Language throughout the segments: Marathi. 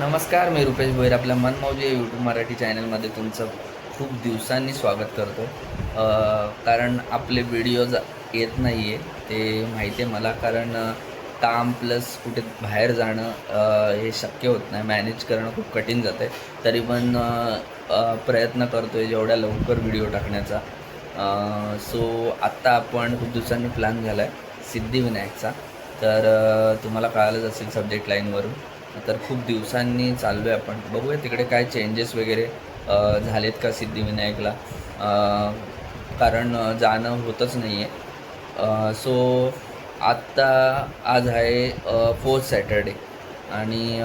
नमस्कार मी रुपेश भोईर. आपल्या मनमौजी या यूट्यूब मराठी चॅनलमध्ये तुमचं खूप दिवसांनी स्वागत करतो. कारण आपले व्हिडिओज येत नाही आहे ते माहिती आहे मला. कारण काम प्लस कुठे बाहेर जाणं हे शक्य होत नाही. मॅनेज करणं खूप कठीण जातं आहे तरी पण प्रयत्न करतो आहे जेवढ्या लवकर व्हिडिओ टाकण्याचा. सो आत्ता आपण खूप दिवसांनी प्लॅन झाला आहे सिद्धिविनायकचा. तर तुम्हाला कळालंच असेल सब्जेक्ट लाईनवरून तर खूप दिवसांनी चाललो आहे आपण. बघूया तिकडे काय चेंजेस वगैरे झालेत का सिद्धिविनायकला. कारण जाणं होतच नाही आहे सो आत्ता आज आहे फोर्थ सॅटर्डे आणि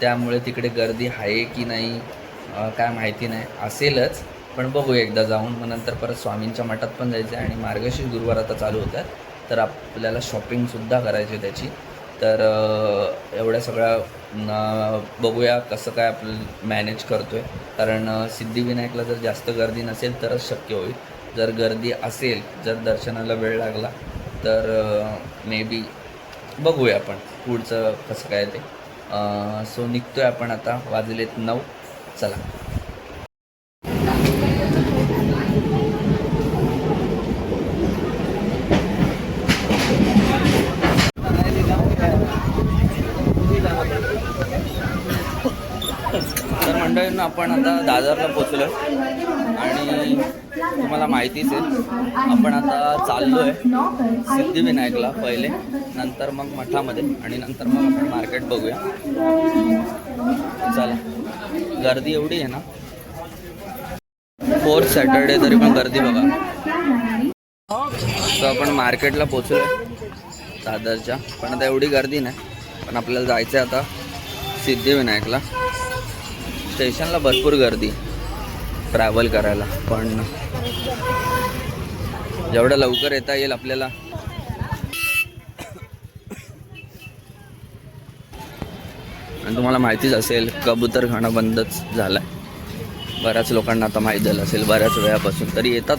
त्यामुळे तिकडे गर्दी आहे की नाही काय माहिती नाही. असेलच. पण बघूया एकदा जाऊन. मग नंतर परत स्वामींच्या मठात पण जायचं आहे आणि मार्गशीर्ष गुरुवार आता चालू होतात. तर आपल्याला शॉपिंगसुद्धा करायची आहे त्याची. तर एवढ्या सगळ्या बघूया कसं काय आपलं मॅनेज करतो आहे कारण सिद्धिविनायकला जर जास्त गर्दी नसेल तरच शक्य होईल. जर गर्दी असेल जर दर्शनाला वेळ लागला तर मे बी बघूया आपण पुढचं कसं काय ते. सो निघतो आहे आपण आता वाजलेत नऊ. चला. तर आपण आता दादरला पोचलो आणि तुम्हाला माहितीच आहे आपण आता चाललो आहे सिद्धिविनायकला पहिले नंतर मग मठामध्ये आणि नंतर मग आपण मार्केट बघूया. चला गर्दी एवढी आहे ना? फोर्थ सॅटर्डे तरी पण गर्दी बघा. तर आपण मार्केटला पोचलो दादरच्या. पण आता एवढी गर्दी नाही पण आपल्याला जायचं आहे आता सिद्धिविनायकला. स्टेशनला भरपूर गर्दी ट्रॅव्हल करायला पण जेवढं लवकर येता येईल आपल्याला. आणि तुम्हाला माहितीच असेल कबूतर खाणं बंदच झालं आहे बऱ्याच लोकांना आता माहीत झालं असेल बऱ्याच वेळापासून तरी येतात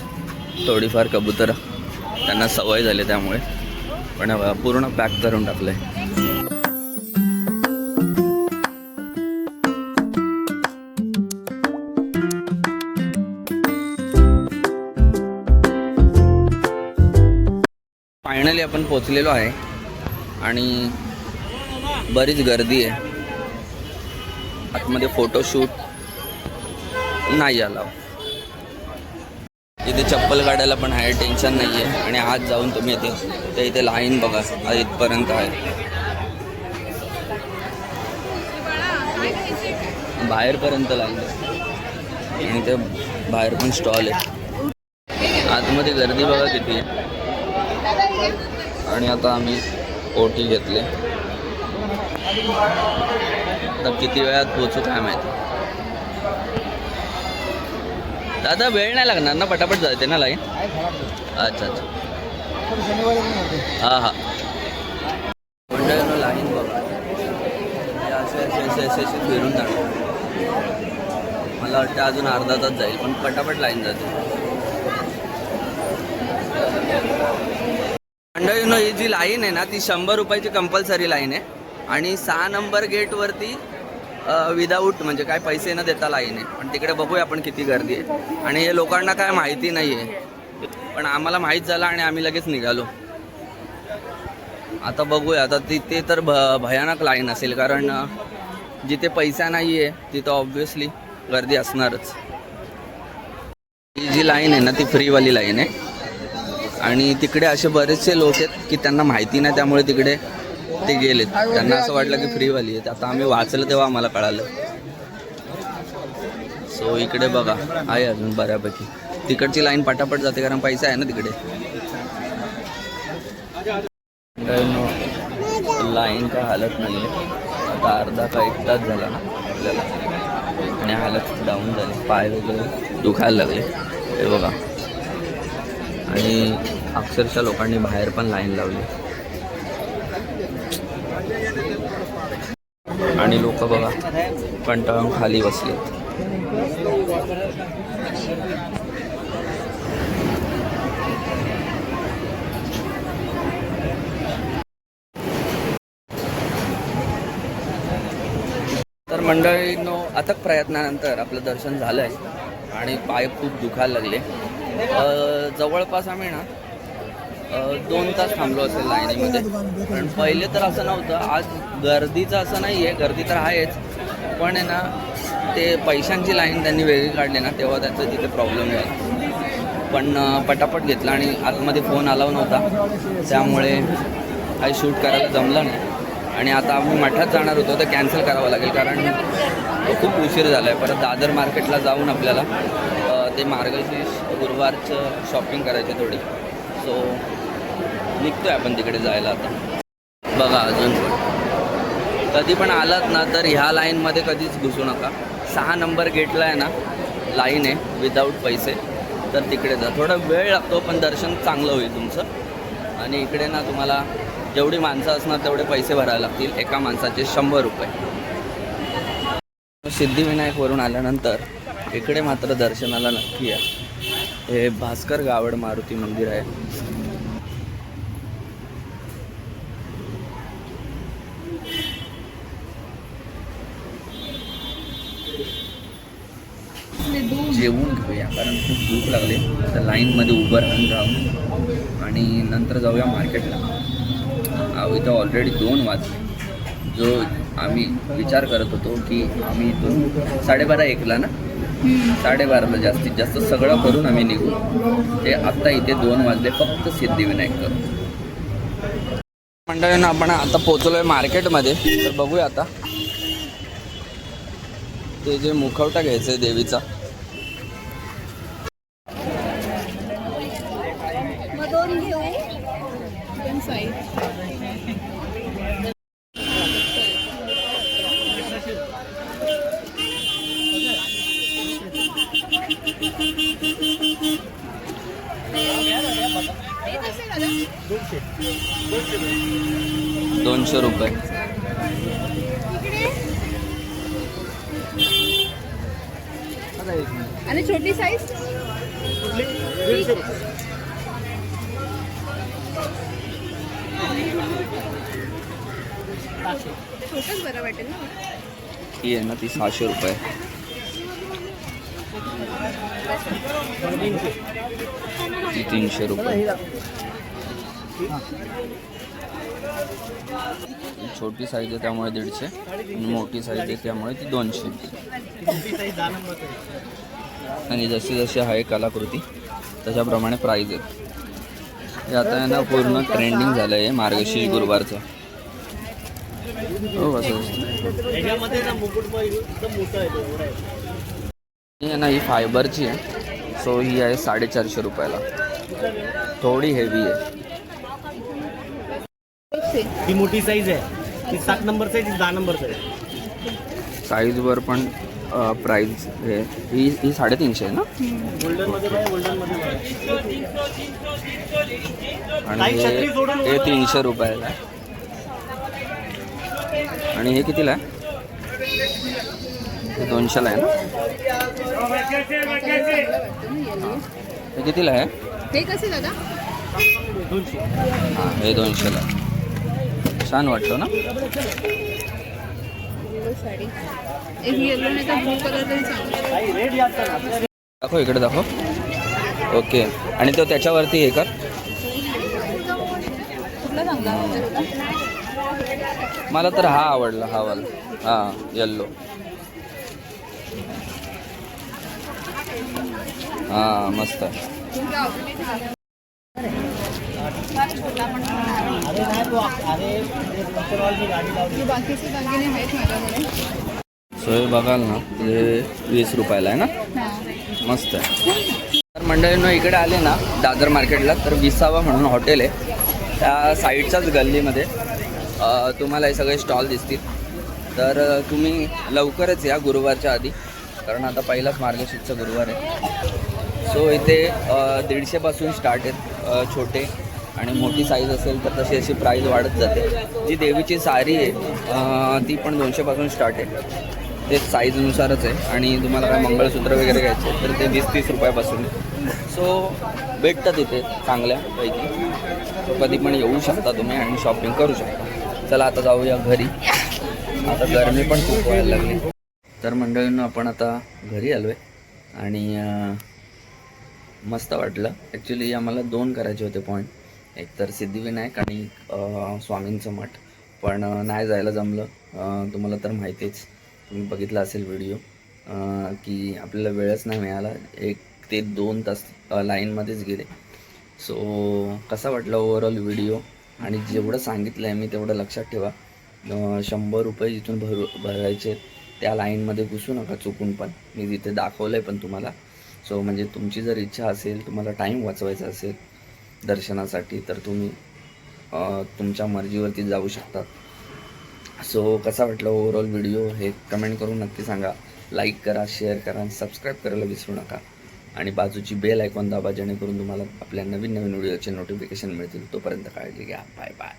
थोडीफार कबूतर. त्यांना सवय झाली त्यामुळे. पण पूर्ण पॅक करून टाकलं आहे फायनली आपण पोचलेलो आहे. आणि बरीच गर्दी आहे. आतमध्ये फोटोशूट नाही आला. इथे चप्पल काढायला पण आहे टेन्शन नाही आहे आणि आज जाऊन तुम्ही इथे तर इथे लाईन बघा आज इथपर्यंत आहे. बाहेरपर्यंत लाईन आणि ते बाहेर पण स्टॉल आहे. आतमध्ये गर्दी बघा किती आहे. आणि आता आम्ही ओटी घेतले. आता किती वेळात पोचू काय माहिती. दादा वेळ नाही लागणार ना? पटापट जाते ना लाईन? अच्छा अच्छा. हां हां. मंडळानं लाईन बघा. असे असे असे असे असे फिरून जाणार. मला वाटतं अजून अर्धा तास जाईल पण पटापट लाईन जाते मंडळीनं ही जी लाईन आहे ना ती शंभर रुपयाची कंपल्सरी लाईन आहे. आणि सहा नंबर गेटवरती विदाऊट म्हणजे काय पैसे न देता लाईन आहे. पण तिकडे बघूया आपण किती गर्दी आहे. आणि हे लोकांना काय माहिती नाही आहे पण आम्हाला माहीत झालं आणि आम्ही लगेच निघालो. आता बघूया. आता तिथे तर भ भयानक लाईन असेल. कारण जिथे पैसा नाही आहे तिथं ऑब्व्हियसली गर्दी असणारच. ही जी लाईन आहे ना ती फ्रीवाली लाईन आहे. आणि तिकडे असे बरेचसे लोक आहेत की त्यांना माहिती नाही त्यामुळे तिकडे ते गेलेत. त्यांना असं वाटलं की फ्रीवाली आहे आता आम्ही वाचलं तेव्हा आम्हाला कळालं. सो इकडे बघा. आहे अजून बऱ्यापैकी. तिकडची लाईन पटापट जाते कारण पैसा आहे ना तिकडे. लाईन काय हालत नाही आहे आता अर्धा का एक तास झाला ना आपल्याला. आणि हालत डाऊन झाली. पाय वगैरे दुखायला लागले. हे बघा. आणि अक्षरशः लोकांनी बाहेर पण लाईन लावली. आणि लोक बघा कंटाळून खाली बसले तर मंडळींनो अथक प्रयत्नानंतर आपलं दर्शन झालं आहे आणि पाय खूप दुखायला लागले. जवळपास आम्ही ना दोन तास थांबलो असेल लाईनीमध्ये. पण पहिले तर असं नव्हतं. आज गर्दीचं असं नाही आहे गर्दी तर आहेच. पण आहे ना ते पैशांची लाईन त्यांनी वेगळी काढली ना तेव्हा त्याचा तिथे प्रॉब्लेम झाला. पण पटापट घेतला आणि आतमध्ये फोन अलाव नव्हता. त्यामुळे काही शूट करायला जमलं नाही. आणि आता आम्ही मठात जाणार होतो तर कॅन्सल करावं लागेल. कारण खूप उशीर झाला आहे परत दादर मार्केटला जाऊन आपल्याला ते मार्गशीर्ष गुरुवारचं शॉपिंग करायची थोडी. सो निघतोय आपण तिकडे जायला आता. बघा अजून. पण कधी पण आलात ना तर ह्या लाईनमध्ये कधीच घुसू नका. सहा नंबर गेटला आहे ना लाईन आहे विदाऊट पैसे. तर तिकडे जा. थोडा वेळ लागतो पण दर्शन चांगलं होईल तुमचं. आणि इकडे ना तुम्हाला जेवढी माणसं असणार तेवढे पैसे भरावे लागतील. एका माणसाचे शंभर रुपये. सिद्धिविनायकवरून आल्यानंतर इकडे मात्र दर्शनाला नक्की या. हे भास्कर गावड मारुती मंदिर आहे. जेवून घेऊया कारण खूप भूक लागली. तर लाईनमध्ये उभं राहून राहून आणि नंतर जाऊया मार्केटला अहो इथं ऑलरेडी दोन वाजले. जो आम्ही विचार करत होतो की आम्ही इथून साडेबारा एकला ना? साडेबाराला जास्तीत जास्त सगळं करून आम्ही निघू. ते आत्ता इथे दोन वाजले फक्त सिद्धिविनायक. मंडळी आपण आता पोचलोय मार्केटमध्ये. तर बघूया आता. ते जे मुखवटा घ्यायचं आहे देवीचा मग दोन घेऊ दोन साईज दोनशे रुपये. आणि छोटी साईज छोटच बरं वाटेल ना. ही आहे ना ती सहाशे रुपये. ती तीनशे रुपये. छोटी साईज आहे त्यामुळे दीडशे आणि मोठी साईज आहे त्यामुळे ती दोनशे. आणि जशी जशी आहे कलाकृती तशाप्रमाणे प्राईज आहेत. हे आता यांना ना पूर्ण ट्रेंडिंग झालं आहे मार्गशीर्ष गुरुवारचं. हो असं ही आहे ना ही फायबरची आहे. सो ही आहे साडेचारशे रुपयाला. थोडी हेवी आहे. ती मोठी साईज आहे. ती सात नंबरचं आहे ती दहा नंबरचं आहे. साईजवर पण प्राईज हे ही ही साडेतीनशे आहे ना? गोल्डनमध्ये काय गोल्डनमध्ये आणि हे तीनशे रुपयाला आहे. आणि हे कितीला आहे? हे दोनशेला आहे ना? हे कितीला आहे? हे कसे दादा? दोनशे हां हे दोनशेला आहे. छान वाटतं ना? दाखव इकडे दाखव. ओके आणि तो त्याच्यावरती हे कर. मला तर हा आवडला हा वाला. हा येल्लो हा मस्त आहे अरे नाही तो अरे ते पेट्रोलवाली गाडी लावली बाकीचे दागिने आहेत माझ्याकडे. सो हे बघाल ना हे वीस रुपयाला आहे ना? मस्त आहे. तर मंडळींनो इकडे आले ना दादर मार्केटला तर विसावा म्हणून हॉटेल आहे. त्या साईडच्याच गल्लीमध्ये तुम्हाला हे सगळे स्टॉल दिसतील. तर तुम्ही लवकरच या गुरुवारच्या आधी कारण आता पहिलाच मार्गशीर्षचा गुरुवार आहे. सो इथे दीडशेपासून स्टार्ट आहेत छोटे. आणि मोठी साईज असेल तर तशी अशी प्राईज वाढत जाते. जी देवीची साडी आहे ती पण दोनशेपासून स्टार्ट आहे. ते साईजनुसारच आहे. आणि तुम्हाला काय मंगळसूत्र वगैरे घ्यायचे आहे, तर ते वीस तीस रुपयापासून सो भेटतं तिथे चांगल्यापैकी कधी पण येऊ शकता तुम्ही आणि शॉपिंग करू शकता. चला आता जाऊया घरी. आता गरमी पण खूप व्हायला लागली. तर मंडळींनो आपण आता घरी आलो आहे आणि मस्त वाटलं. ॲक्च्युली आम्हाला दोन करायचे होते पॉईंट एक तर सिद्धिविनायक आणि स्वामींचं मठ. पण नाही जायला जमलं. तुम्हाला तर माहितीच. तुम्ही बघितला असेल व्हिडिओ की आपल्याला वेळच नाही मिळाला. एक ते दोन तास लाईनमध्येच गेले. सो कसा वाटला ओव्हरऑल व्हिडिओ? आणि जेवढं सांगितलं आहे मी तेवढं लक्षात ठेवा. शंभर रुपये जिथून भरू भरायचे त्या लाईनमध्ये घुसू नका चुकून पण. मी तिथे दाखवलं आहे पण तुम्हाला. सो म्हणजे तुमची जर इच्छा असेल तुम्हाला टाईम वाचवायचा असेल दर्शनासाठी तर तुम्ही तुमच्या मर्जीवरती जाऊ शकता. सो कसा वाटला ओव्हरऑल व्हिडिओ हे कमेंट करून नक्की सांगा. लाईक करा शेअर करा आणि सबस्क्राईब करायला विसरू नका. आणि बाजूची बेल ऐकून दाबा जेणेकरून तुम्हाला आपल्या नवीन नवीन व्हिडिओचे नोटिफिकेशन मिळतील. तोपर्यंत काळजी घ्या. Bye bye